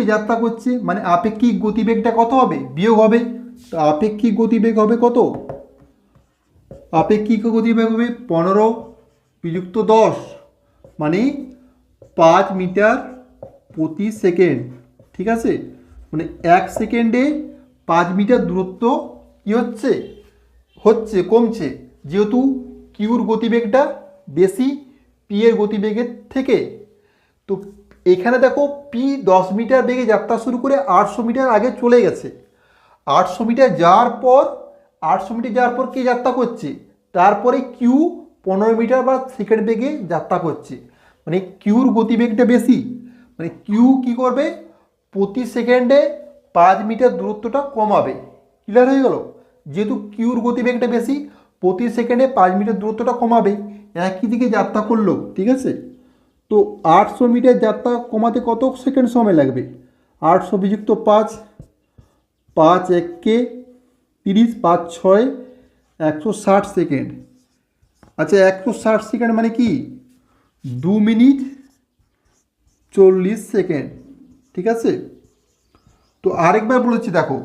কিউকে যাত্রা করছে? মানে আপেক্ষিক গতিবেগটা কত হবে? বিয়োগ হবে। তো আপেক্ষিক গতিবেগ হবে কত? আপেক্ষিক গতিবেগ হবে পনেরো বিযুক্ত দশ। মানে পাঁচ মিটার প্রতি সেকেন্ড। ঠিক আছে? মানে এক সেকেন্ডে পাঁচ মিটার দূরত্ব কী হচ্ছে? হচ্ছে, কমছে। যেহেতু কিউর গতিবেগটা বেশি, পি এর গতিবেগের থেকে। তো এখানে দেখো পি দশ মিটার বেগে যাত্রা শুরু করে আটশো মিটার আগে চলে গেছে। আটশো মিটার যাওয়ার পর, আটশো মিটার যাওয়ার পর কে যাত্রা করছে? তারপরে কিউ পনেরো মিটার বা সেকেন্ড বেগে যাত্রা করছে। মানে কিউর গতিবেগটা বেশি। মানে কিউ কি করবে? প্রতি সেকেন্ডে পাঁচ মিটার দূরত্বটা কমাবে। ক্লিয়ার হয়ে গেল? যেহেতু কিউর গতিবেগটা বেশি, প্রতি সেকেন্ডে পাঁচ মিটার দূরত্বটা কমাবে। একই দিকে যাত্রা করল, ঠিক আছে? তো আটশো মিটার যাত্রা কমাতে কত সেকেন্ড সময় লাগবে? আটশো বিযুক্ত পাঁচ পাঁচ এককে তিরিশ, পাঁচ ছয়, একশো ষাট সেকেন্ড। আচ্ছা একশো ষাট সেকেন্ড মানে কি? দু মিনিট চল্লিশ সেকেন্ড, ঠিক আছে? তো আরেকবার বলেছি, দেখো।